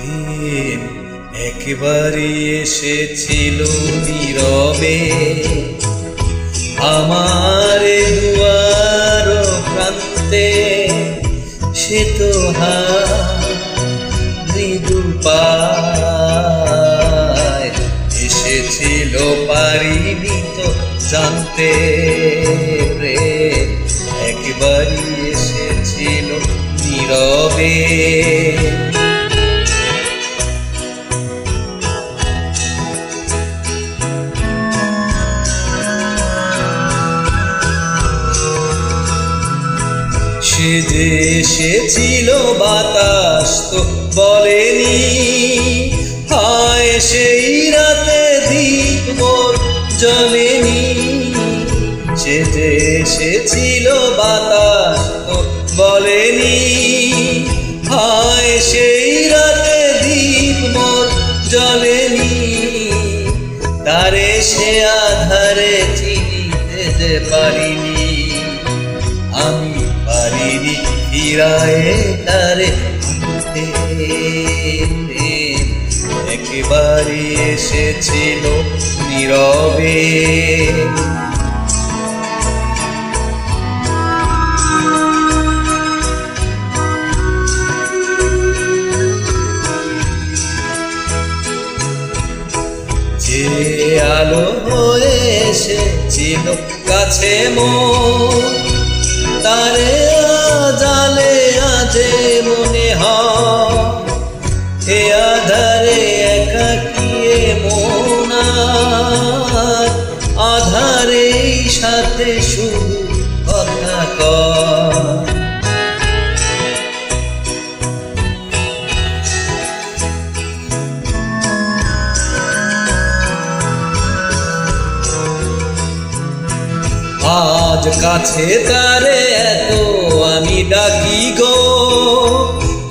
প্রেম একবারে এসেছিল নীরবে। আমার দুয়ার প্রান্তে সে তো মৃদু এসেছিল পারিনি তো জানতে একবারই এসেছিল নীরবে। যে এসেছিল বাতাস তো বলেনি। হায়, সেই রাতে দিক মোর জলেনি। সে যে এসেছিল বাতাস তো বলেনি। হায়, সেই রাতে দিক মোর জলেনি। তারে সে আধারে চিনিতে পারিনি। ফিরায় তারে একেবারে এসেছিল নীরবে। যে আলো হয়ে এসেছিল কাছে মোর তারে জালে আজে মনে এ আধারে একাকিয়ে মোনার আধারে সাথে শুধু কথা কয়। আজ কাছে তারে ডাকি গো,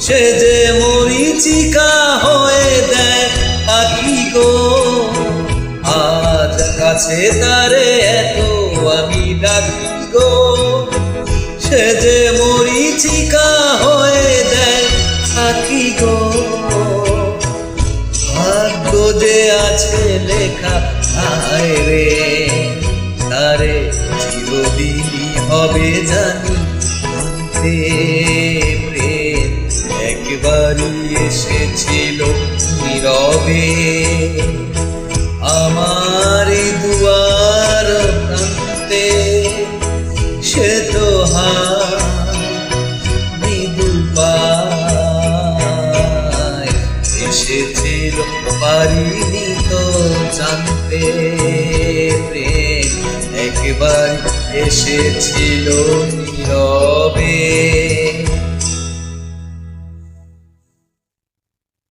সে যে মরিচিকা হয়ে দেয় আকি গো। আজ কাছে তারে এত আমি ডাকি গো। সে যে মরিচিকা হয়ে দেয় আকি গো। ভাগ্য যে আছে লেখা আয় রে, তারে চিরদিনই হবে জানি একবারই এসেছিল নীরবে। আমার দুয়ার প্রান্তে সে তো হা এসেছিল পারিনি তো জানতে প্রেম। একবার এসেছিল নীরবে